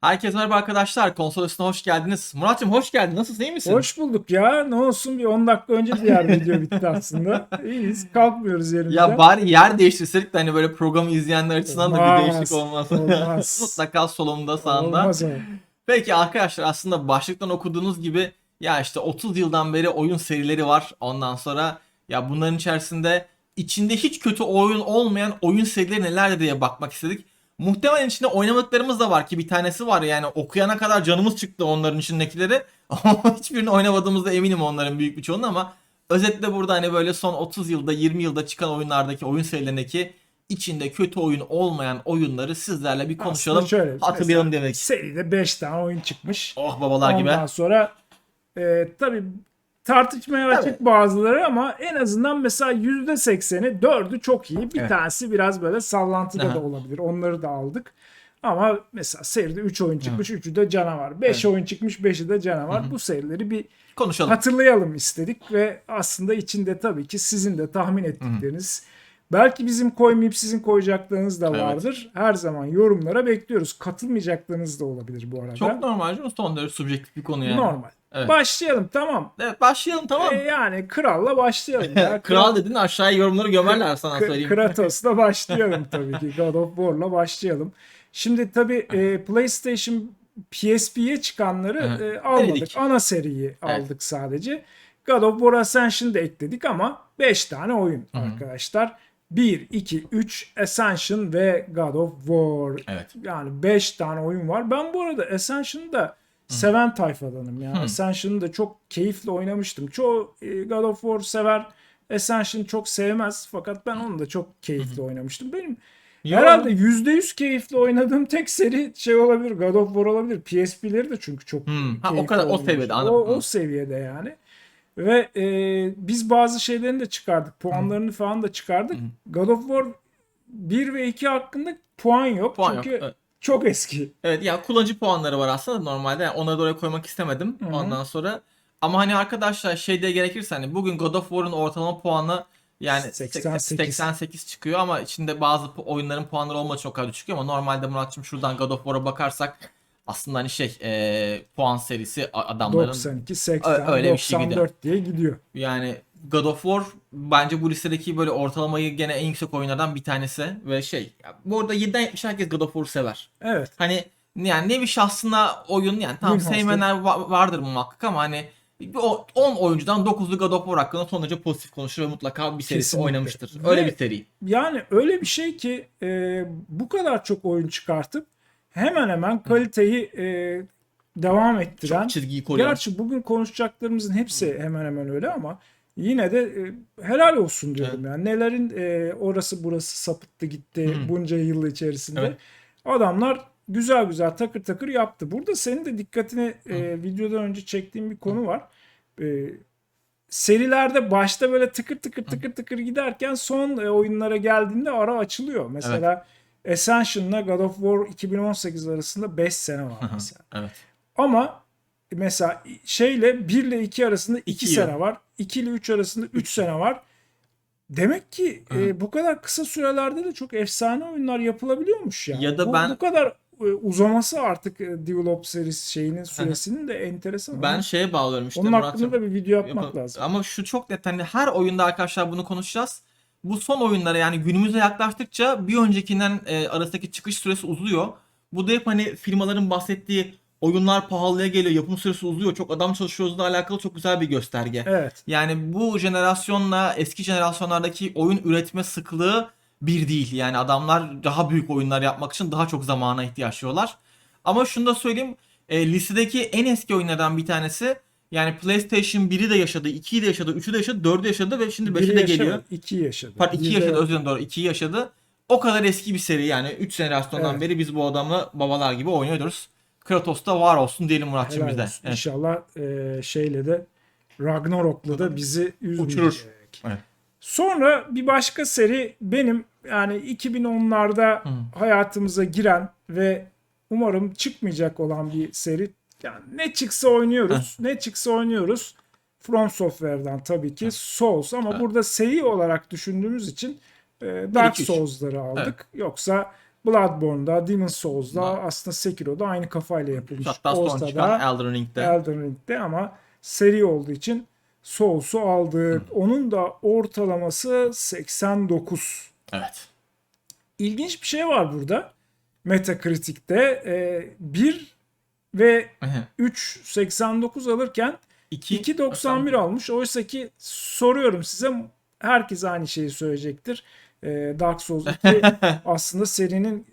Herkese merhaba arkadaşlar. Konsol üstüne hoş geldiniz. Murat'cığım hoş geldin. Nasılsın? iyi misin? Hoş bulduk ya. Ne olsun bir 10 dakika önce diğer video bitti aslında. İyiyiz. Kalkmıyoruz yerimizden. Ya bari yer değiştirsek de hani böyle programı izleyenler açısından da bir Olmaz, değişiklik olmaz. olmaz. Mutlaka solumda sağında. Olmaz ama. Peki arkadaşlar aslında başlıktan okuduğunuz gibi ya işte 30 yıldan beri oyun serileri var. Ondan sonra ya bunların içerisinde içinde hiç kötü oyun olmayan oyun serileri neler diye bakmak istedik. Muhtemelen içinde oynamadıklarımız da var ki bir tanesi var yani okuyana kadar canımız çıktı onların içindekileri. Hiçbirini oynamadığımızda eminim onların büyük bir çoğunun ama özetle burada hani böyle son 30 yılda 20 yılda çıkan oyunlardaki oyun serilerindeki içinde kötü oyun olmayan oyunları sizlerle bir konuşalım. Aslında şöyle, hatırlayalım mesela demek. Seride 5 tane oyun çıkmış. Oh babalar gibi. Ondan sonra e, tabii tartışmaya açık bazıları ama en azından mesela %80'i 4'ü çok iyi. Bir Evet. tanesi biraz böyle sallantıda Aha. da olabilir. Onları da aldık. Ama mesela seride 3 oyun çıkmış, 3'ü de canavar. 5 oyun çıkmış, 5'i de canavar. Bu serileri bir Konuşalım. hatırlayalım istedik ve aslında içinde tabii ki sizin de tahmin ettikleriniz belki bizim koymayıp sizin koyacaklarınız da Evet. vardır. Her zaman yorumlara bekliyoruz. Katılmayacaklarınız da olabilir bu arada. Çok normal canım. Son derece subjektif bir konu yani. Normal. Evet. Başlayalım tamam. Evet başlayalım tamam. E, yani kralla başlayalım. ya. Kral dedin aşağıya yorumları gömerler sana söyleyeyim. Kratos'la başlayalım tabii ki. God of War'la başlayalım. Şimdi tabii e, PlayStation PSP'ye çıkanları Hı. e, almadık. Denedik. Ana seriyi Evet. aldık sadece. God of War Ascension'ı da ekledik ama 5 tane oyun Hı hı. arkadaşlar. 1, 2, 3 Ascension ve God of War. Evet. Yani 5 tane oyun var. Ben bu arada Ascension'ı da seven tayfadanım. Yani Hı. Ascension'ı da çok keyifle oynamıştım. Çoğu e, God of War sever. Ascension çok sevmez fakat ben onu da çok keyifli oynamıştım. Benim Yo. herhalde %100 keyifli oynadığım tek seri şey olabilir God of War olabilir. PSP'leri de çünkü çok Hmm. Ha, o kadar- o oynamıştım. seviyede, anladım. O, o seviyede yani. Ve e, biz bazı şeylerini de çıkardık. Puanlarını falan da çıkardık. God of War 1 ve 2 hakkında puan yok. Puan yok, çünkü evet. Çok eski. Evet ya kullanıcı puanları var aslında normalde. Yani onları da oraya koymak istemedim Hı hı. ondan sonra. Ama hani arkadaşlar şey de gerekirse hani bugün God of War'un ortalama puanı yani 88. 88 çıkıyor ama içinde bazı oyunların puanları olmadığı çok kadar çıkıyor ama normalde Muratçım şuradan God of War'a bakarsak aslında hani şey e, puan serisi adamların 92, 80, Ö- öyle bir şey 94 diye gidiyor. Yani God of War bence bu listedeki böyle ortalamayı gene en yüksek oyunlardan bir tanesi ve şey bu arada 7'den 70 herkes God of War'u sever. Evet. Hani yani ne bir şahsına oyun yani hastası. sevmeyenler va- vardır muhakkak ama hani o 10 oyuncudan 9'u God of War hakkında son derece pozitif konuşur ve mutlaka bir serisi Kesinlikle. oynamıştır. Öyle Ve- bir seri. Yani öyle bir şey ki e, bu kadar çok oyun çıkartıp hemen hemen kaliteyi e, devam ettiren. Çok çizgiyi koruyor. Gerçi bugün konuşacaklarımızın hepsi hemen hemen öyle ama yine de e, helal olsun diyorum yani. Nelerin e, orası burası sapıttı gitti Hı. bunca yıl içerisinde. Evet. Adamlar güzel güzel takır takır yaptı. Burada senin de dikkatini e, videodan önce çektiğim bir konu var. E, serilerde başta böyle tıkır tıkır tıkır tıkır giderken son e, oyunlara geldiğinde ara açılıyor. Mesela Ascension'la God of War 2018 arasında 5 sene var mesela. Evet. Ama mesela şeyle 1 ile 2 arasında 2 İki yıl. sene var. 2 ile 3 arasında 3 sene var. Demek ki e, bu kadar kısa sürelerde de çok efsane oyunlar yapılabiliyormuş yani. Ya da bu, ben- bu kadar e, uzaması artık e, develop serisi şeyinin süresinin de enteresan. Ben Onun- şeye bağlıyorum işte onun Murat'cığım. hakkında da bir video yapmak Yapalım. lazım. Ama şu çok net hani her oyunda arkadaşlar bunu konuşacağız. Bu son oyunlara yani günümüze yaklaştıkça bir öncekinden e, arasındaki çıkış süresi uzuyor. Bu da hep hani firmaların bahsettiği oyunlar pahalıya geliyor, yapım süresi uzuyor, çok adam çalışıyoruzla alakalı çok güzel bir gösterge. Evet. Yani bu jenerasyonla eski jenerasyonlardaki oyun üretme sıklığı bir değil. Yani adamlar daha büyük oyunlar yapmak için daha çok zamana ihtiyaç duyuyorlar. Ama şunu da söyleyeyim. E, listedeki en eski oyunlardan bir tanesi yani PlayStation 1'i de yaşadı, 2'yi de yaşadı, 3'ü de yaşadı, 4'ü yaşadı ve şimdi 5'i Biri de geliyor. iki yaşadı. Pardon 2 Bir de- yaşadı özür dilerim doğru 2'yi yaşadı. O kadar eski bir seri yani 3 jenerasyondan Evet. beri biz bu adamla babalar gibi oynuyoruz. Kratos da var olsun diyelim Muratçım olsun. Evet. İnşallah e, şeyle de Ragnarok'la da bizi üzmeyecek. Uçurur. Evet. Sonra bir başka seri benim yani 2010'larda hayatımıza giren ve umarım çıkmayacak olan bir seri. Yani ne çıksa oynuyoruz. Ne çıksa oynuyoruz. From Software'dan tabii ki Souls ama burada seri olarak düşündüğümüz için e, Dark. Souls'ları aldık. Yoksa Bloodborne'da, Demon's Souls'da Var. aslında Sekiro'da aynı kafayla yapılmış. Hatta son çıkan Elden Ring'de. Elden Ring'de ama seri olduğu için Souls'u aldık. Onun da ortalaması 89. Evet. İlginç bir şey var burada. Metacritic'te e, 1 ve 3.89 alırken 2 2.91 almış. Oysa ki soruyorum size herkes aynı şeyi söyleyecektir. Ee, Dark Souls 2 aslında serinin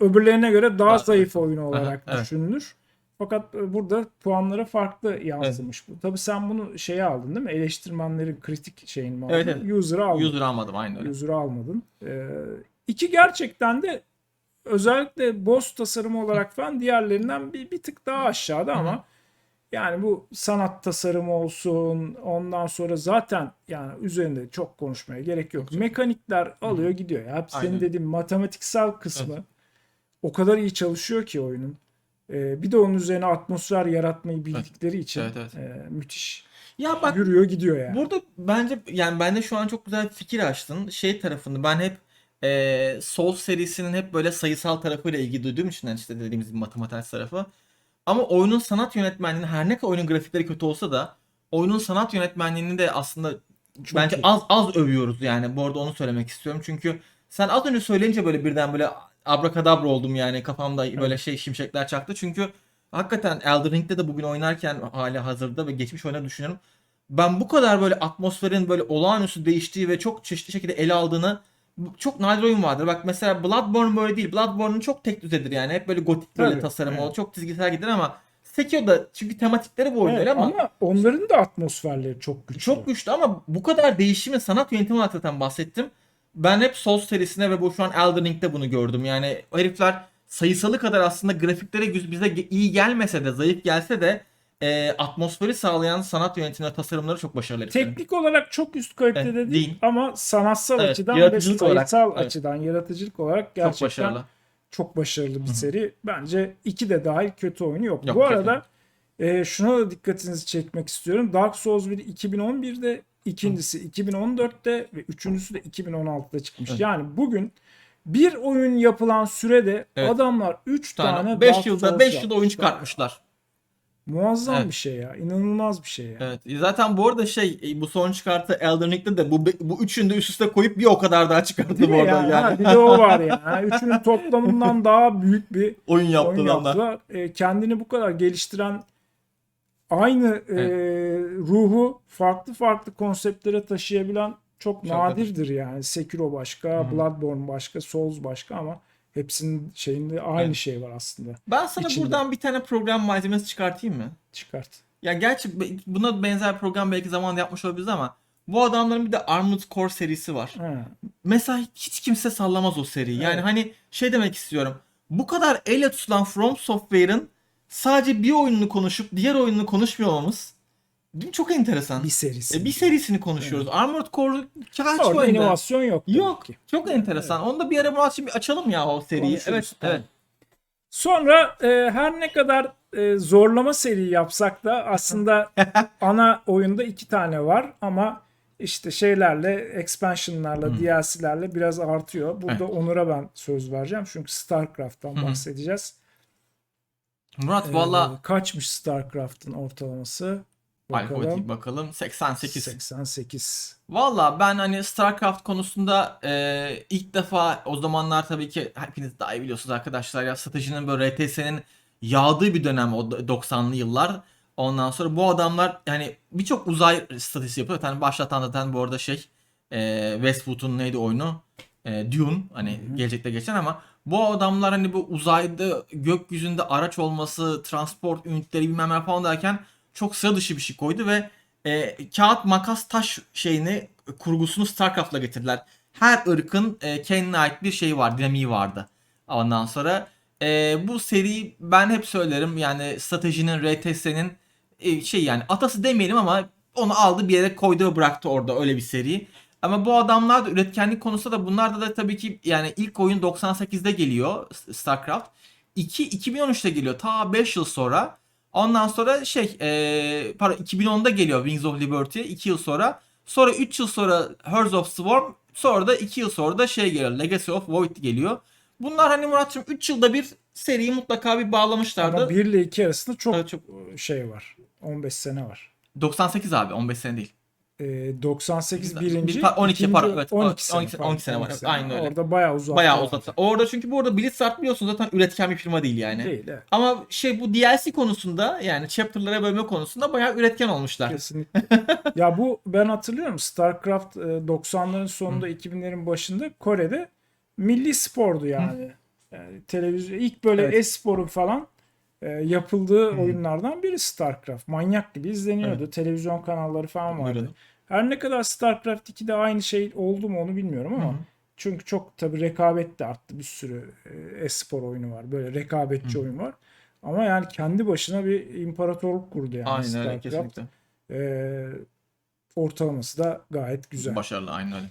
öbürlerine göre daha zayıf oyun olarak evet. düşünülür. Fakat e, burada puanlara farklı yansımış bu. Tabii sen bunu şeye aldın değil mi? Eleştirmenlerin kritik şeyini mi aldın? Evet, evet. User'ı aldın. User almadım aynı öyle. User'ı almadın. Ee, iki gerçekten de özellikle boss tasarımı olarak falan diğerlerinden bir, bir tık daha aşağıda ama yani bu sanat tasarımı olsun ondan sonra zaten yani üzerinde çok konuşmaya gerek yok. Mekanikler alıyor gidiyor ya. Senin Aynen. dediğin matematiksel kısmı o kadar iyi çalışıyor ki oyunun. Ee, bir de onun üzerine atmosfer yaratmayı bildikleri için Evet, evet. e, müthiş Ya bak yürüyor gidiyor yani. Burada bence yani bende şu an çok güzel bir fikir açtın. Şey tarafında ben hep e, Souls serisinin hep böyle sayısal tarafıyla ilgi duyduğum için yani işte dediğimiz gibi matematik tarafı. Ama oyunun sanat yönetmenliğini her ne kadar oyunun grafikleri kötü olsa da oyunun sanat yönetmenliğini de aslında Çok bence iyi. az az övüyoruz yani. Bu arada onu söylemek istiyorum. Çünkü sen az önce söyleyince böyle birden böyle abrakadabra oldum yani kafamda böyle şey şimşekler çaktı. Çünkü hakikaten Elden Ring'de de bugün oynarken hali hazırda ve geçmiş oyunları düşünüyorum. Ben bu kadar böyle atmosferin böyle olağanüstü değiştiği ve çok çeşitli şekilde ele aldığını çok nadir oyun vardır. Bak mesela Bloodborne böyle değil. Bloodborne'un çok tek düzedir yani. Hep böyle gotik böyle Tabii, tasarımı evet. olur. Çok çizgisel gider ama Sekiro'da çünkü tematikleri bu oyun Evet, ama, ama onların da atmosferleri çok güçlü. çok güçlü ama bu kadar değişimi sanat yönetimi olarak zaten bahsettim. Ben hep Souls serisine ve bu şu an Elden Ring'de bunu gördüm. Yani herifler sayısalı kadar aslında grafiklere bize iyi gelmese de zayıf gelse de e, atmosferi sağlayan sanat yönetimi ve tasarımları çok başarılı heriflerin. Teknik olarak çok üst kalitede Evet, değil, değil. ama sanatsal Evet, açıdan ve yaratıcılık olarak, sayısal evet. açıdan, yaratıcılık olarak Çok gerçekten başarılı. çok başarılı bir seri. Bence iki de dahil kötü oyunu yok. Yok, Bu arada e, şuna da dikkatinizi çekmek istiyorum. Dark Souls 1 2011'de, ikincisi 2014'te ve üçüncüsü de 2016'da çıkmış. Evet. Yani bugün bir oyun yapılan sürede Evet. adamlar 3 tane, tane Dark 5 yılda Souls 5 yılda yapmışlar. oyun çıkartmışlar. Muazzam Evet. bir şey ya. İnanılmaz bir şey ya. Evet. Zaten bu arada şey e, bu son çıkarttığı Elden Ring'de de bu bu üçünü de üst üste koyup bir o kadar daha çıkarttı Değil bu arada ya? yani. Ha, bir de o var yani. Üçünün toplamından daha büyük bir oyun yaptı oyun yaptılar. E, kendini bu kadar geliştiren aynı e, ruhu farklı farklı konseptlere taşıyabilen çok, Çok nadirdir yani. Sekiro başka, Hı. Bloodborne başka, Souls başka ama hepsinin şeyinde aynı Evet. şey var aslında. Ben sana İçinde. buradan bir tane program malzemesi çıkartayım mı? Çıkart. Ya gerçi buna benzer program belki zamanında yapmış olabiliriz ama bu adamların bir de Armored Core serisi var. Ha. Mesela hiç kimse sallamaz o seriyi. Yani Evet. hani şey demek istiyorum. Bu kadar elle tutulan From Software'ın sadece bir oyununu konuşup diğer oyununu konuşmuyor olmamız değil mi? çok enteresan. Bir serisi. E, bir serisini konuşuyoruz. Armored Core kaç Orada oyunda? inovasyon yok. Yok. ki. Çok enteresan. Onu da bir ara Murat şimdi açalım ya o seriyi. Konuşuruz, Evet, tamam. evet. Sonra e, her ne kadar e, zorlama seri yapsak da aslında ana oyunda iki tane var ama işte şeylerle expansionlarla Hmm. DLC'lerle biraz artıyor. Burada Evet. Onur'a ben söz vereceğim çünkü StarCraft'tan hı. bahsedeceğiz. Murat Ee, valla kaçmış StarCraft'ın ortalaması? Alfabetik Bakalım. bakalım 88. 88. Valla ben hani StarCraft konusunda e, ilk defa o zamanlar tabii ki hepiniz daha iyi biliyorsunuz arkadaşlar ya stratejinin böyle RTS'nin yağdığı bir dönem o 90'lı yıllar. Ondan sonra bu adamlar hani birçok uzay stratejisi yapıyor. Yani başlatan zaten bu arada şey e, Westwood'un neydi oyunu? E, Dune hani gelecekte geçen ama bu adamlar hani bu uzayda gökyüzünde araç olması, transport ünitleri bilmem ne falan derken çok sıra dışı bir şey koydu ve e, kağıt makas taş şeyini kurgusunu StarCraft'la getirdiler. Her ırkın e, kendine ait bir şeyi var, dinamiği vardı. Ondan sonra e, bu seri ben hep söylerim yani stratejinin RTS'nin e, şey yani atası demeyelim ama onu aldı bir yere koydu ve bıraktı orada öyle bir seri. Ama bu adamlar da üretkenlik konusunda da bunlar da, da tabii ki yani ilk oyun 98'de geliyor StarCraft. 2 2013'te geliyor ta 5 yıl sonra. Ondan sonra şey e, pardon 2010'da geliyor Wings of Liberty 2 yıl sonra. Sonra 3 yıl sonra Hearts of Swarm Sonra da 2 yıl sonra da şey geliyor. Legacy of Void geliyor. Bunlar hani Murat'cığım 3 yılda bir seriyi mutlaka bir bağlamışlardı. Ama 1 ile 2 arasında çok, Evet, çok- şey var. 15 sene var. 98 abi 15 sene değil. Ee, 98 Bir- birinci, bir- 12 ikinci, pardon, evet, 12 sene, 12 12 sene var, 12 evet, sene. aynen öyle. Orada bayağı uzak. Bayağı uzattı. Orada çünkü bu arada Blizzard biliyorsun zaten üretken bir firma değil yani. Değil evet. Ama şey bu DLC konusunda yani chapter'lara bölme konusunda bayağı üretken olmuşlar. Kesinlikle. ya bu ben hatırlıyorum StarCraft e, 90'ların sonunda 2000'lerin başında Kore'de milli spordu yani. yani televizyon ilk böyle Evet. e-sporun falan e, yapıldığı oyunlardan biri StarCraft. Manyak gibi izleniyordu. Televizyon kanalları falan vardı. Buyurun. Her ne kadar StarCraft 2'de aynı şey oldu mu onu bilmiyorum ama hı. çünkü çok tabii rekabet de arttı. Bir sürü e, e-spor oyunu var. Böyle rekabetçi oyun var. Ama yani kendi başına bir imparatorluk kurdu yani Aynen öyle StarCraft. kesinlikle. Ee, ortalaması da gayet güzel. Başarılı aynen öyle.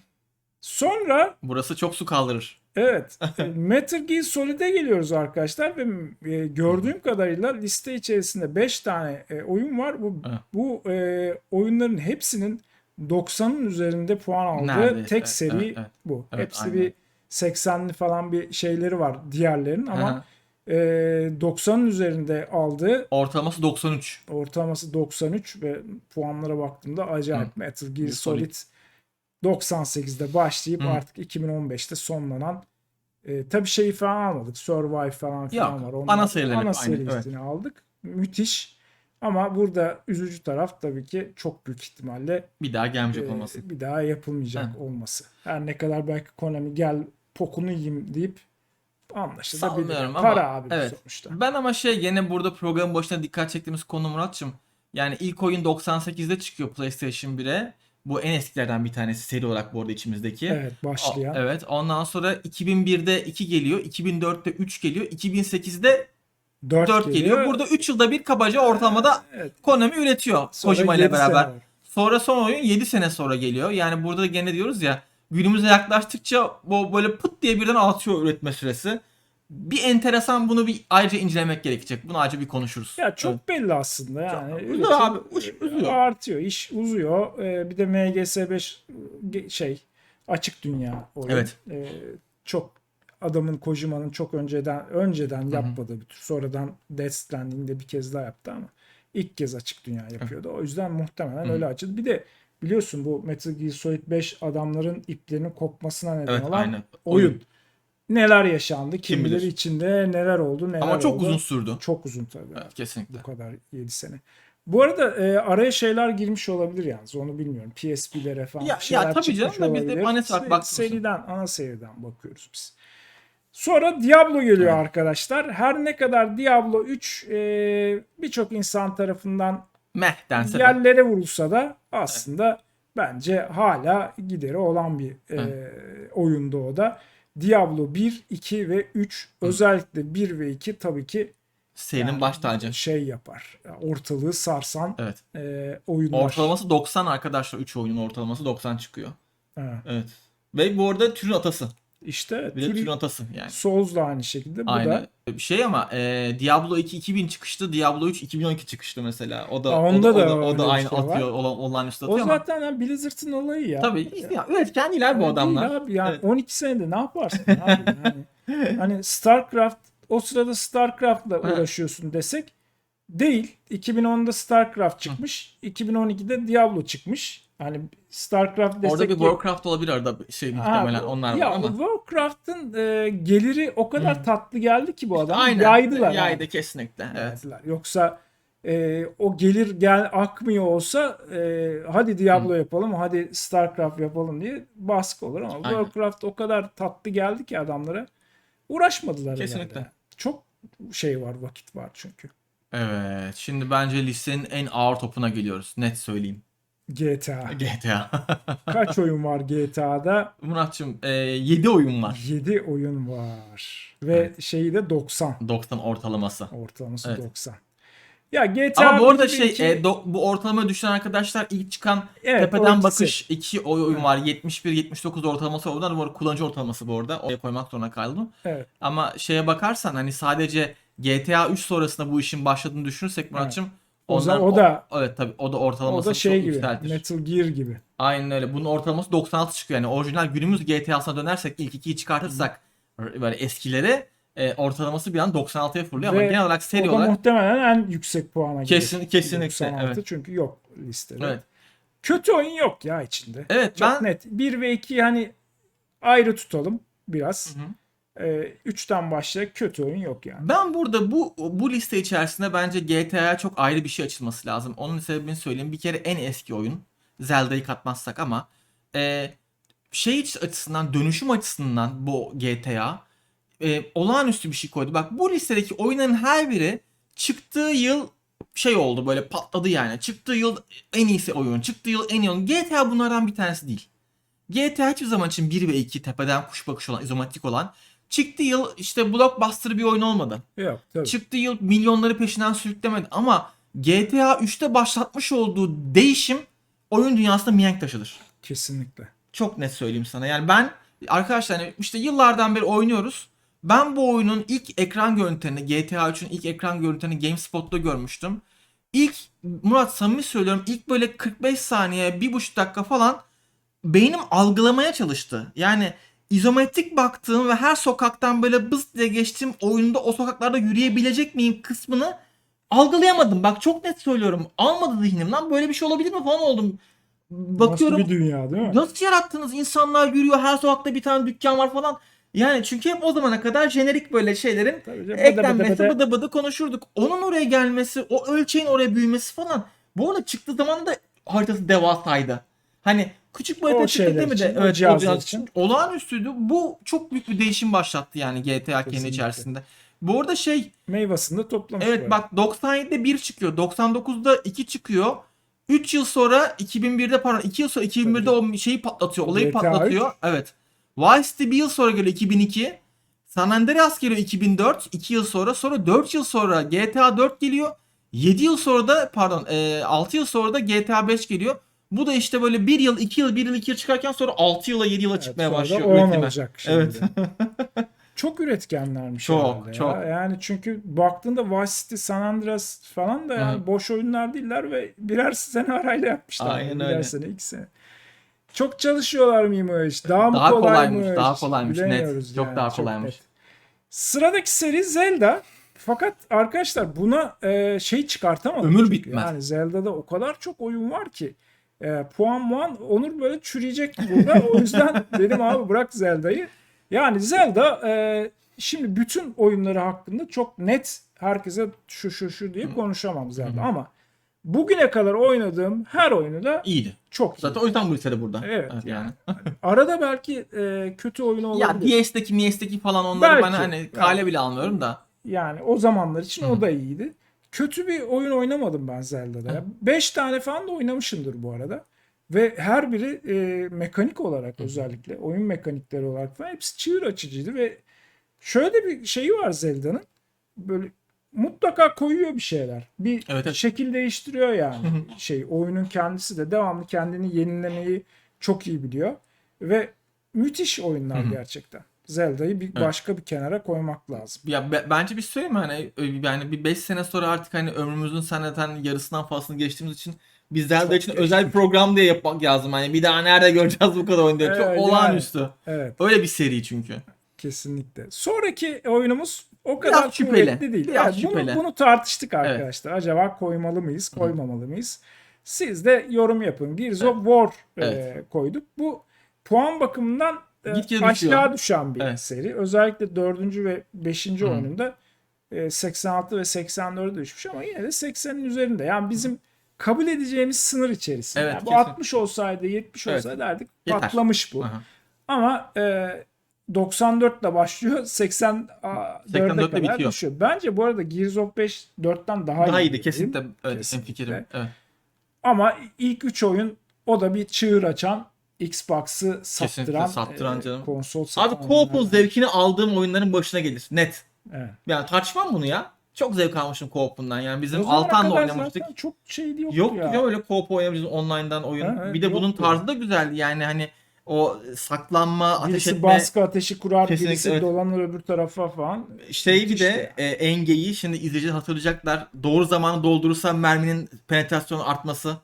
Sonra Burası çok su kaldırır. Evet e, Metal Gear Solid'e geliyoruz arkadaşlar ve e, gördüğüm kadarıyla liste içerisinde 5 tane e, oyun var. Bu bu e, oyunların hepsinin 90'ın üzerinde puan aldığı Neredeyse, tek evet, seri evet, evet. bu. Evet, Hepsi aynen. bir 80'li falan bir şeyleri var diğerlerinin Hı ama hı. e, 90'ın üzerinde aldığı Ortalaması 93. Ortalaması 93 ve puanlara baktığımda acayip Metal Gear Solid. Solid 98'de başlayıp Hı. artık 2015'te sonlanan e, tabii şeyi falan almadık. Survive falan filan Yok, var. ana serilerini, ana serisini aldık. Müthiş. Ama burada üzücü taraf tabii ki çok büyük ihtimalle Bir daha gelmeyecek e, olması. bir daha yapılmayacak Hı. olması. Her ne kadar belki Konami gel pokunu yiyeyim deyip anlaşılabilir. Ama- Para abi evet. sonuçta. Ben ama şey gene burada programın başına dikkat çektiğimiz konu Muratçım. Yani ilk oyun 98'de çıkıyor PlayStation 1'e. Bu en eskilerden bir tanesi seri olarak bu arada içimizdeki. Evet başlayan. O- evet. Ondan sonra 2001'de 2 geliyor. 2004'te 3 geliyor. 2008'de 4, 4 geliyor. Burada 3 yılda bir kabaca ortalamada evet. Konami üretiyor. Sonra Kojima ile beraber. Sonra son oyun 7 sene sonra geliyor. Yani burada da gene diyoruz ya günümüze yaklaştıkça bu böyle pıt diye birden artıyor üretme süresi. Bir enteresan bunu bir ayrıca incelemek gerekecek. Bunu ayrıca bir konuşuruz. Ya çok belli aslında yani. Uzuyor abi, uş- uzuyor. Artıyor, iş uzuyor. Ee, bir de MGS5 ge- şey açık dünya oyun. Evet. Ee, çok adamın Kojima'nın çok önceden önceden yapmadığı bir tür. Sonradan Death Stranding'de bir kez daha yaptı ama ilk kez açık dünya yapıyordu. O yüzden muhtemelen öyle açıldı. Bir de biliyorsun bu Metal Gear Solid 5 adamların iplerinin kopmasına neden Evet olan aynen. oyun. Neler yaşandı, kim, Kim bilir bilir. içinde neler oldu, neler Ama çok oldu. uzun sürdü. Çok uzun tabii. Evet, kesinlikle. Bu kadar 7 sene. Bu arada e, araya şeyler girmiş olabilir yalnız onu bilmiyorum. PSP'lere falan Ya- şeyler ya tabii canım da biz de olabilir. ana? Seriden, ana seriden bakıyoruz biz. Sonra Diablo geliyor Evet. arkadaşlar. Her ne kadar Diablo 3 e, birçok insan tarafından Meh dense de. yerlere vurulsa da aslında bence hala gideri olan bir e, oyunda o da. Diablo 1, 2 ve 3 özellikle 1 ve 2 tabii ki Serinin yani baş tacı. şey yapar. Ortalığı sarsan Evet. e, oyunlar. Ortalaması 90 arkadaşlar 3 oyunun ortalaması 90 çıkıyor. Ha. Evet. Ve bu arada türün atası. İşte Bir de türün Turi- atası yani. Souls da aynı şekilde. Bu Aynen. da Bir şey ama e, Diablo 2 2000 çıkıştı. Diablo 3 2012 çıkıştı mesela. O da Aa, o onda da, da o da, o da bir aynı şey atıyor. Olan, olağanüstü o atıyor ama zaten ha, Blizzard'ın olayı ya. tabii işte ya, üretken değiller bu adamlar. değil Abi. Yani Evet. 12 senede ne yaparsın abi? Yani, hani StarCraft o sırada StarCraft'la uğraşıyorsun desek değil. 2010'da StarCraft çıkmış. 2012'de Diablo çıkmış. Hani StarCraft desek Orada bir Warcraft olabilir arada bir şey muhtemelen Ha, onlar ya var ama. Warcraft'ın e, geliri o kadar tatlı geldi ki bu adam. Aynen. Yaydılar. Yaydı kesinlikle. Evet. Yaydılar. Yoksa e, o gelir gel akmıyor olsa e, hadi Diablo yapalım, hadi StarCraft yapalım diye baskı olur ama Aynen. Warcraft o kadar tatlı geldi ki adamlara uğraşmadılar Kesinlikle. herhalde. Çok şey var, vakit var çünkü. Evet. Şimdi bence listenin en ağır topuna geliyoruz. Net söyleyeyim. GTA. GTA. Kaç oyun var GTA'da? Muratçım 7 oyun var. 7 oyun var. Ve Evet. şeyi de 90. 90 ortalaması. Ortalaması Evet. 90. Ya GTA Ama bu arada şey iki- e, do- bu ortalama düşen arkadaşlar ilk çıkan Evet, tepeden bakış 2 oyun var. 71 79 ortalaması. Bunlar bu kullanıcı ortalaması bu arada. Oraya koymak zorunda kaldım. Evet. Ama şeye bakarsan hani sadece GTA 3 sonrasında bu işin başladığını düşünürsek Muratçım zaman, Ondan o da evet tabii o da o ortalamasını da şey çok gibi. yükseltir. Metal Gear gibi. Aynen öyle. Bunun ortalaması 96 çıkıyor. Yani orijinal günümüz GTA'sına dönersek ilk ikiyi çıkartırsak böyle eskileri e, ortalaması bir an 96'ya fırlıyor ama genel olarak seri o da olarak muhtemelen en yüksek puana gelir. Kesin- kesinlikle, 96 evet. çünkü yok listede. evet. Kötü oyun yok ya içinde. Evet Çok ben net. 1 ve 2 hani ayrı tutalım biraz. Hı hı. 3'ten başlayarak kötü oyun yok yani. Ben burada bu bu liste içerisinde bence GTA'ya çok ayrı bir şey açılması lazım. Onun sebebini söyleyeyim. Bir kere en eski oyun. Zelda'yı katmazsak ama e, şey açısından, dönüşüm açısından bu GTA e, olağanüstü bir şey koydu. Bak bu listedeki oyunların her biri çıktığı yıl şey oldu böyle patladı yani. Çıktığı yıl en iyisi oyun, çıktığı yıl en iyi oyun. GTA bunlardan bir tanesi değil. GTA hiçbir zaman için 1 ve 2 tepeden kuş bakış olan, izometrik olan. Çıktığı yıl işte blockbuster bir oyun olmadı. Yok tabii. Çıktığı yıl milyonları peşinden sürüklemedi ama GTA 3'te başlatmış olduğu değişim oyun dünyasında mihenk taşıdır. Kesinlikle. Çok net söyleyeyim sana. Yani ben arkadaşlar hani işte yıllardan beri oynuyoruz. Ben bu oyunun ilk ekran görüntülerini GTA 3'ün ilk ekran görüntülerini GameSpot'ta görmüştüm. İlk Murat samimi söylüyorum ilk böyle 45 saniye 1,5 dakika falan beynim algılamaya çalıştı. Yani izometrik baktığım ve her sokaktan böyle bız diye geçtiğim oyunda o sokaklarda yürüyebilecek miyim kısmını algılayamadım. Bak çok net söylüyorum. Almadı zihnimden böyle bir şey olabilir mi falan oldum. Bakıyorum Nasıl bir dünya değil mi? Nasıl yarattınız? İnsanlar yürüyor. Her sokakta bir tane dükkan var falan. Yani çünkü hep o zamana kadar jenerik böyle şeylerin eklenmesi bıdı bıdı konuşurduk. Onun oraya gelmesi, o ölçeğin oraya büyümesi falan. Bu arada çıktığı zaman da haritası devasaydı. Hani küçük O çıktı değil mi de? için, Evet, o cihaz için. Olağanüstüydü. Bu çok büyük bir değişim başlattı yani GTA kendi içerisinde. Bu arada şey Meyvasını da toplamış. Evet böyle. bak 97'de 1 çıkıyor. 99'da 2 çıkıyor. 3 yıl sonra 2001'de pardon 2 yıl sonra 2001'de o şeyi patlatıyor. Olayı GTA patlatıyor. Evet. Vice City bir yıl sonra geliyor 2002. San Andreas geliyor 2004. 2 yıl sonra. Sonra 4 yıl sonra GTA 4 geliyor. 7 yıl sonra da pardon e, 6 yıl sonra da GTA 5 geliyor. Bu da işte böyle 1 yıl 2 yıl 1 yıl 2 yıl çıkarken sonra 6 yıla 7 yıla Evet, çıkmaya sonra da başlıyor. 10 üretime. olacak şimdi. Evet. çok üretkenlermiş Çok, herhalde çok. Ya. Yani çünkü baktığında Vice City, San Andreas falan da yani Hı. boş oyunlar değiller ve birer sene arayla yapmışlar. Aynen birer öyle. sene, iki sene. Çok çalışıyorlar iş? Daha mı Daha kolay kolaymış, mı? daha kolaymış, net. bilemiyoruz Çok daha kolaymış. net. Sıradaki seri Zelda. Fakat arkadaşlar buna e, şey çıkartamadım. Ömür çünkü. bitmez. Yani Zelda'da o kadar çok oyun var ki. E, puan puan Onur böyle çürüyecek burada. o yüzden dedim abi bırak Zelda'yı. Yani Zelda e, şimdi bütün oyunları hakkında çok net herkese şu şu şu diye konuşamam Zelda ama bugüne kadar oynadığım her oyunu da İyiydi. çok iyi. Zaten o yüzden bu listede burada. Evet, yani. Arada belki e, kötü oyunu Ya olabilir. DS'deki, MS'deki falan onları ben Belki. hani kale bile almıyorum da. Yani o zamanlar için o da iyiydi. Kötü bir oyun oynamadım ben Zelda'da. 5 tane falan da oynamışımdır bu arada. Ve her biri e, mekanik olarak özellikle oyun mekanikleri olarak falan hepsi çığır açıcıydı ve şöyle bir şeyi var Zelda'nın. Böyle mutlaka koyuyor bir şeyler. Bir Evet, evet. şekil değiştiriyor yani. şey oyunun kendisi de devamlı kendini yenilemeyi çok iyi biliyor ve müthiş oyunlar gerçekten. Zelda'yı bir Evet. başka bir kenara koymak lazım. Ya be- bence bir şey söyleyeyim mi hani ö- yani bir 5 sene sonra artık hani ömrümüzün zaten yarısından fazlasını geçtiğimiz için biz Zelda Çok için geçtik. özel bir program diye yapmak lazım. Hani bir daha nerede göreceğiz bu kadar oyun diye. Çok Evet, yani. olağanüstü. Evet. Öyle bir seri çünkü. Kesinlikle. Sonraki oyunumuz o kadar Biraz şüpheli. değil. Biraz Yani şüpheli. Bunu, bunu tartıştık arkadaşlar. Acaba koymalı mıyız, koymamalı mıyız? Siz de yorum yapın. Gears of War e, Evet. koyduk. Bu puan bakımından e, Gitgide aşağı düşüyor. düşen bir Evet. seri. Özellikle 4. ve 5. Hı. oyununda e, 86 ve 84'e düşmüş ama yine de 80'in üzerinde. Yani bizim kabul edeceğimiz sınır içerisinde. Evet, Yani bu kesin. 60 olsaydı, 70 Evet. olsaydı derdik Yeter. patlamış bu. Aha. Ama e, 94 ile başlıyor 84'e 84'le kadar bitiyor. düşüyor. Bence bu arada Gears of 5 4'ten daha, Daha iyi. iyiydi kesinlikle. Evet, Kesinlikle. fikrim. Evet. Ama ilk 3 oyun o da bir çığır açan Xbox'ı sattıran, sattıran canım. konsol satan Abi co-op'un zevkini aldığım oyunların başına gelir. Net. Evet. Yani tartışmam bunu ya. Çok zevk almışım co-op'undan. Yani bizim Altan'la oynamıştık. çok şeydi yoktu Yok ya. ya öyle co-op oynamışız online'dan oyun. Ha, evet, bir de bunun yoktu. tarzı da güzeldi. Yani hani o saklanma, ateş Birisi etme baskı ateşi kurar, Kesinlikle, birisi evet. dolanır öbür tarafa falan. Şey bir Müthiş de e, engeyi şimdi izleyiciler hatırlayacaklar. Doğru zamanı doldurursa merminin penetrasyonu artması.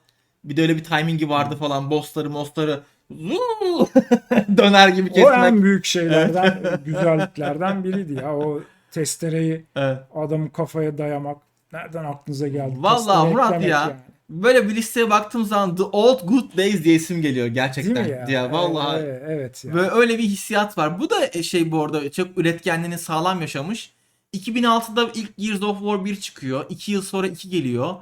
Bir de öyle bir timingi vardı falan. Bossları, mosları döner gibi O kesmek. en büyük şeylerden, güzelliklerden biriydi ya. O testereyi Evet. adamın kafaya dayamak. Nereden aklınıza geldi? Vallahi Testere Murat ya. yani. Böyle bir listeye baktığım zaman The Old Good Days diye isim geliyor Değil gerçekten. mi ya? Ya, vallahi Evet, evet ya. Böyle öyle bir hissiyat var. Bu da e, şey bu arada çok üretkenliğini sağlam yaşamış. 2006'da ilk Gears of War 1 çıkıyor. 2 yıl sonra 2 geliyor.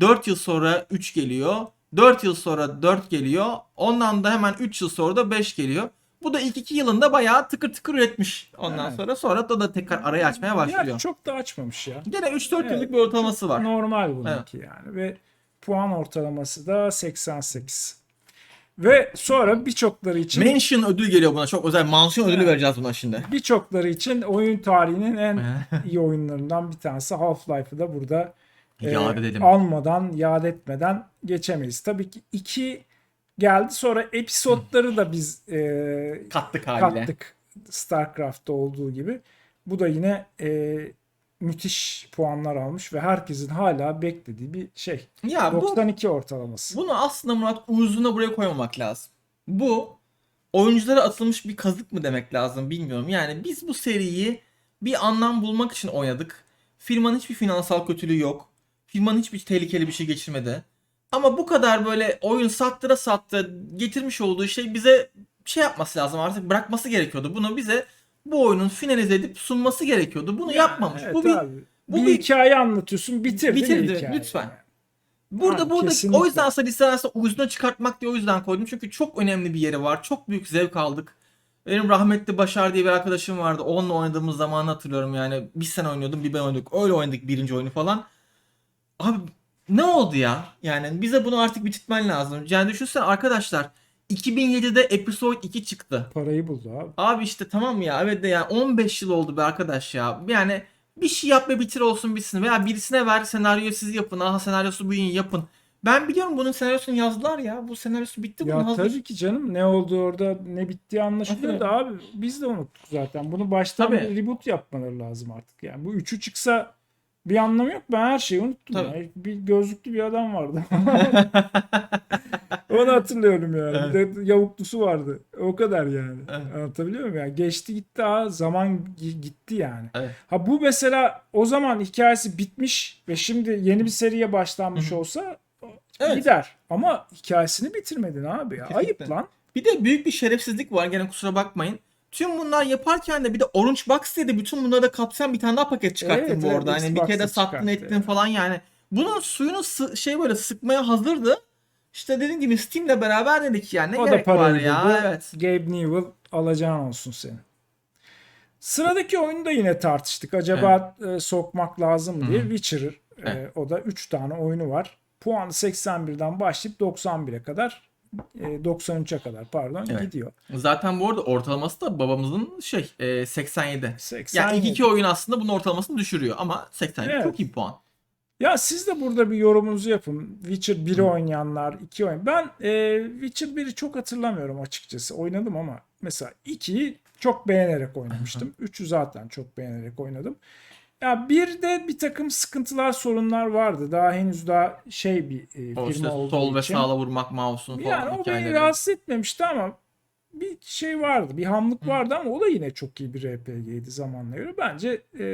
4 yıl sonra 3 geliyor. 4 yıl sonra 4 geliyor. Ondan da hemen 3 yıl sonra da 5 geliyor. Bu da ilk 2 yılında bayağı tıkır tıkır üretmiş. Ondan Evet. sonra sonra da, da tekrar arayı açmaya başlıyor. Ya çok da açmamış ya. Gene 3-4 Evet, yıllık bir ortalaması var. Normal bununki yani ve puan ortalaması da 88. Ve sonra birçokları için Mention ödül geliyor buna. Çok özel mansiyon ödülü Evet. vereceğiz buna şimdi. birçokları için oyun tarihinin en iyi oyunlarından bir tanesi Half-Life'ı da burada Yad edelim. almadan, yad etmeden geçemeyiz. Tabii ki iki geldi sonra episodları da biz e, Kattık haliyle. kattık StarCraft'ta olduğu gibi. Bu da yine e, müthiş puanlar almış ve herkesin hala beklediği bir şey. Ya bu 92 ortalaması. Bunu aslında Murat uyuzuna buraya koymamak lazım. Bu oyunculara atılmış bir kazık mı demek lazım bilmiyorum. Yani biz bu seriyi bir anlam bulmak için oynadık. Firmanın hiçbir finansal kötülüğü yok. Firmanın hiçbir tehlikeli bir şey geçirmedi. Ama bu kadar böyle oyun sattıra sattı getirmiş olduğu şey bize şey yapması lazım artık bırakması gerekiyordu. Bunu bize bu oyunun finalize edip sunması gerekiyordu. Bunu yapmamış. Evet bu bir abi. bu bir, bir- hikaye anlatıyorsun bitir Bitirdi, hikayeyi? lütfen. Burada Abi, burada kesinlikle. o yüzden aslında listenin aslında uyuzuna çıkartmak diye o yüzden koydum. Çünkü çok önemli bir yeri var. Çok büyük zevk aldık. Benim rahmetli Başar diye bir arkadaşım vardı. Onunla oynadığımız zamanı hatırlıyorum yani. Bir sen oynuyordum bir ben oynadık. Öyle oynadık birinci oyunu falan. Abi ne oldu ya? Yani bize bunu artık bitirtmen lazım. Yani düşünsene arkadaşlar 2007'de Episode 2 çıktı. Parayı buldu abi. Abi işte tamam ya evet de yani 15 yıl oldu be arkadaş ya. Yani bir şey yap ve bitir olsun bitsin. Veya birisine ver senaryoyu siz yapın. Aha senaryosu bu yayın yapın. Ben biliyorum bunun senaryosunu yazdılar ya. Bu senaryosu bitti bunun Ya hazır. tabii ki canım ne oldu orada ne bittiği anlaşılıyor da abi biz de unuttuk zaten. Bunu baştan Tabii. bir reboot yapmaları lazım artık yani. Bu üçü çıksa bir anlamı yok. Ben her şeyi unuttum. Tabii. ya. Bir gözlüklü bir adam vardı. Onu hatırlıyorum yani. Bir de yavuklusu vardı. O kadar yani. Evet. Anlatabiliyor muyum? Yani geçti gitti ha zaman gi- gitti yani. Evet. Ha bu mesela o zaman hikayesi bitmiş ve şimdi yeni bir seriye başlanmış olsa Evet. gider. Ama hikayesini bitirmedin abi ya. Ayıp lan. Bir de büyük bir şerefsizlik var gene kusura bakmayın. Tüm bunlar yaparken de bir de Orange Box diye de bütün bunları da kapsayan bir tane daha paket çıkarttın Evet, bu evet, arada. Hani bir kere de sattın ettin evet. falan yani. Bunun suyunu şey böyle sıkmaya hazırdı. İşte dediğim gibi Steam'le beraber dedik yani ne o da gerek var parayı ya. Evet. Gabe Newell alacağın olsun senin. Sıradaki oyunu da yine tartıştık. Acaba e, sokmak lazım mı diye. Witcher e, Evet. o da 3 tane oyunu var. Puanı 81'den başlayıp 91'e kadar e, 93'e kadar pardon Evet. gidiyor. Zaten bu arada ortalaması da babamızın şey e, 87. 87. Yani ilk iki oyun aslında bunun ortalamasını düşürüyor ama 87 Evet. çok iyi puan. Ya siz de burada bir yorumunuzu yapın. Witcher 1'i oynayanlar, 2 oyun. Ben e, Witcher 1'i çok hatırlamıyorum açıkçası. Oynadım ama mesela 2'yi çok beğenerek oynamıştım. 3'ü zaten çok beğenerek oynadım. Ya bir de bir takım sıkıntılar, sorunlar vardı. Daha henüz daha şey bir e, O firma işte olduğu sol ve için. sağla vurmak mouse'un falan Yani o beni rahatsız etmemişti ama bir şey vardı, bir hamlık vardı ama o da yine çok iyi bir RPG'ydi zamanla göre. Bence e,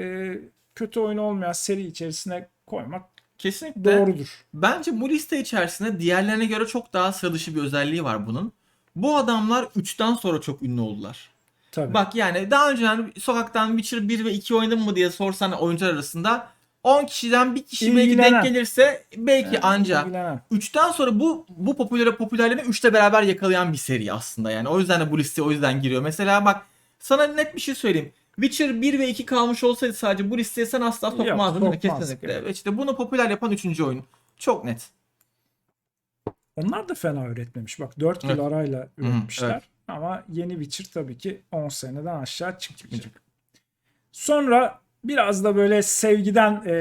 kötü oyun olmayan seri içerisine koymak Kesinlikle. doğrudur. Bence bu liste içerisinde diğerlerine göre çok daha sıra dışı bir özelliği var bunun. Bu adamlar 3'ten sonra çok ünlü oldular. Tabii. Bak yani daha önceden sokaktan Witcher 1 ve 2 oynadın mı diye sorsan oyuncular arasında 10 kişiden bir kişi belki İlgilenen. denk gelirse belki Yani anca. ilgilenen. 3'ten sonra bu bu popüler popülerliğini 3'te beraber yakalayan bir seri aslında yani. O yüzden de bu listeye o yüzden giriyor. Mesela bak sana net bir şey söyleyeyim. Witcher 1 ve 2 kalmış olsaydı sadece bu listeye sen asla Yok, sokmazdın sokmazdık, Kesinlikle. evet. İşte bunu popüler yapan 3. oyun. Çok net. Onlar da fena üretmemiş. Bak 4 yıl Evet. arayla üretmişler. evet. Ama yeni Witcher tabii ki 10 seneden aşağı çıkmayacak. Sonra biraz da böyle sevgiden e,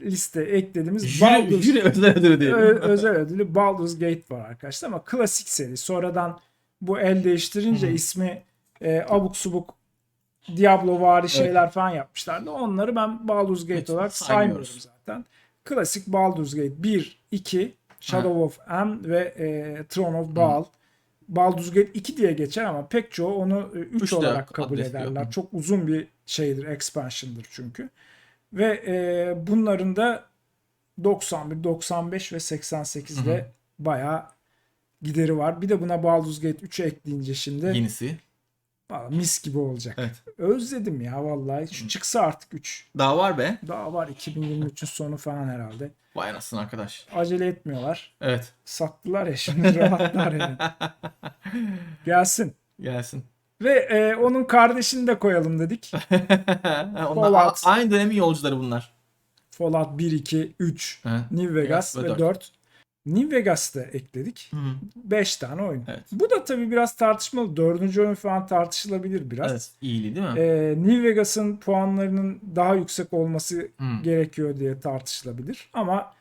liste eklediğimiz Jüri, Baldur's, jüri özel ödülü diyelim. Ö- özel ödülü Baldur's Gate var arkadaşlar ama klasik seri. Sonradan bu el değiştirince Hı hı. ismi e, abuk subuk Diablo vari şeyler falan yapmışlardı. Onları ben Baldur's Gate Hiç olarak saymıyorum zaten. Klasik Baldur's Gate 1, 2, Shadow of M ve e, Throne of Baal. Baldur's Gate 2 diye geçer ama pek çoğu onu 3 Üç de olarak kabul ederler. Çok uzun bir şeydir, expansion'dır çünkü. Ve e, bunların da 91, 95 ve 88'de Hı hı. bayağı gideri var. Bir de buna Baldur's Gate 3'ü ekleyince şimdi Yenisi. Mis gibi olacak. Evet. Özledim ya vallahi. Şu çıksa artık 3. Daha var be. Daha var 2023'ün sonu falan herhalde. Vay anasını arkadaş. Acele etmiyorlar. Evet. Sattılar ya şimdi rahatlar yani. Gelsin. Gelsin. Ve e, onun kardeşini de koyalım dedik. Fallout. aynı dönemin yolcuları bunlar. Fallout 1, 2, 3, Hı. New Vegas Ve ve dört. 4. New Vegas'ta ekledik. Hı. 5 tane oyun. Evet. Bu da tabii biraz tartışmalı. Dördüncü oyun falan tartışılabilir biraz. Evet. İyiliği değil mi? Ee, New Vegas'ın puanlarının daha yüksek olması Hı. gerekiyor diye tartışılabilir. Ama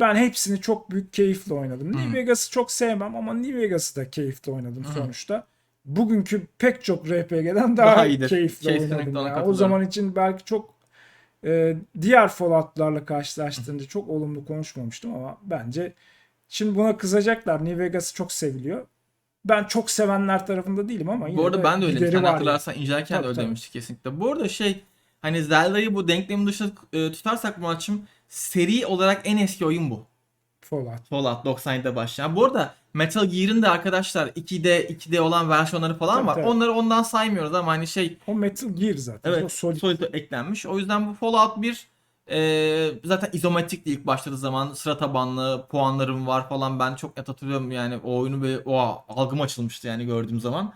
ben hepsini çok büyük keyifle oynadım. New Vegas'ı çok sevmem ama New Vegas'ı da keyifle oynadım sonuçta. Bugünkü pek çok RPG'den daha, Daha iyidir. keyifle Kesinlikle oynadım. ya. O zaman için belki çok e, diğer Fallout'larla karşılaştığında çok olumlu konuşmamıştım ama bence şimdi buna kızacaklar. New Vegas'ı çok seviliyor. Ben çok sevenler tarafında değilim ama yine Bu arada ben de öyle. ya. hatırlarsan incelerken de öyle tabii. demiştik kesinlikle. Bu arada şey hani Zelda'yı bu denklemin dışında e, tutarsak Muratçım seri olarak en eski oyun bu. Fallout. Fallout 97'de başlayan. Bu arada Metal Gear'ın da arkadaşlar 2D 2D olan versiyonları falan Tabii, var. tabii. Onları ondan saymıyoruz ama hani şey O Metal Gear zaten. O evet Solid. Solid eklenmiş. O yüzden bu Fallout 1 e, zaten izometrikti ilk başladığı zaman sıra tabanlı puanlarım var falan ben çok net hatırlıyorum yani o oyunu böyle o algım açılmıştı yani gördüğüm zaman.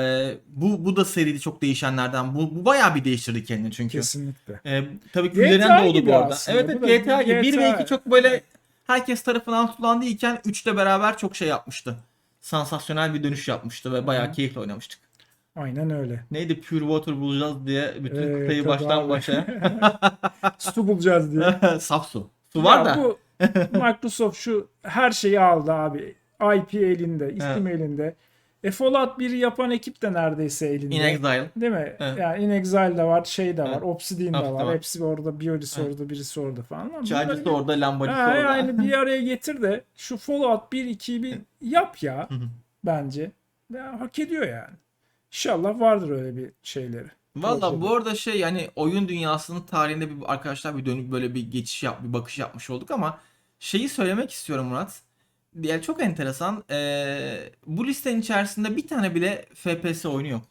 E, bu bu da seride çok değişenlerden. Bu, bu bayağı bir değiştirdi kendini çünkü. Kesinlikle. E, tabii küllerinden doğdu gibi bu arada. aslında. Evet, Bu evet GTA gibi. 1 ve GTA. 2 çok böyle herkes tarafından tutulan değilken 3 ile beraber çok şey yapmıştı. Sansasyonel bir dönüş yapmıştı ve bayağı keyifle oynamıştık. Aynen öyle. Neydi Pure Water bulacağız diye bütün Evet, kıtayı baştan abi. başa. Su bulacağız diye. Saf su. Su var Ya da. Bu Microsoft şu her şeyi aldı abi. IP elinde, isim elinde. E Fallout 1'i yapan ekip de neredeyse elinde. In Exile. Değil mi? Evet. Yani In Exile de var, şey de var, Evet. Obsidian da var. var. Hepsi orada, birisi orada, birisi orada falan. Çaycısı bunları- orada, lambacısı Ha, orada. yani bir araya getir de şu Fallout 1 2'yi bir yap ya bence. Ya, hak ediyor yani. İnşallah vardır öyle bir şeyleri. Valla bu arada şey yani oyun dünyasının tarihinde bir arkadaşlar bir dönüp böyle bir geçiş yap, bir bakış yapmış olduk ama şeyi söylemek istiyorum Murat. Yani çok enteresan. Ee, bu listenin içerisinde bir tane bile FPS oyunu yok.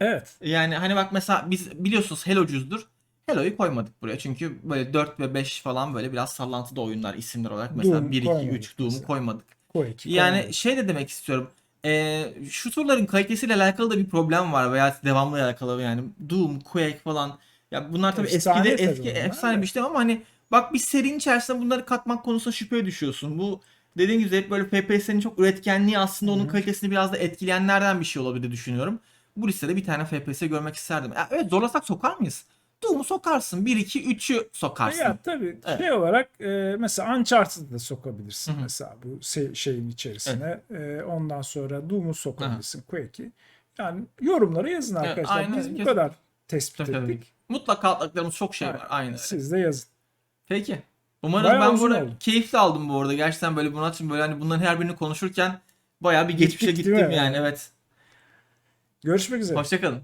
Evet. Yani hani bak mesela biz biliyorsunuz Hello'cuzdur. Hello'yu koymadık buraya çünkü böyle 4 ve 5 falan böyle biraz sallantıda oyunlar isimler olarak. Mesela Doom 1, 2, koymadık 3 Doom'u koymadık. Koy iki, Yani koy. şey de demek istiyorum. Ee, şu turların kalitesiyle alakalı da bir problem var veya devamlı alakalı yani Doom, Quake falan. Ya bunlar tabii Efsane eskide eski efsane bir şey ama hani bak bir serinin içerisinde bunları katmak konusunda şüpheye düşüyorsun. Bu dediğim gibi hep böyle FPS'nin çok üretkenliği aslında onun kalitesini biraz da etkileyenlerden bir şey olabilir düşünüyorum. Bu listede bir tane FPS görmek isterdim. Ya evet zorlasak sokar mıyız? Doom'u sokarsın. 1 2 3'ü sokarsın. Ya tabii Evet. şey olarak e, mesela Uncharted'ı da sokabilirsin Hı hı. mesela bu se- şeyin içerisine. E, ondan sonra Doom'u sokabilirsin, Quake'i. Yani yorumlara yazın Evet, arkadaşlar. aynen, Biz bu kesin. kadar tespit Tabii, tabii. ettik. Mutlaka atlattıklarımız çok şey var. Aynen. Siz de yazın. Peki. Umarım Bayağı ben bu uzun arada oldu. keyifli aldım bu arada. Gerçekten böyle bunun için böyle hani bunların her birini konuşurken bayağı bir geçmişe Gittik gittim yani evet. Görüşmek üzere. Hoşçakalın.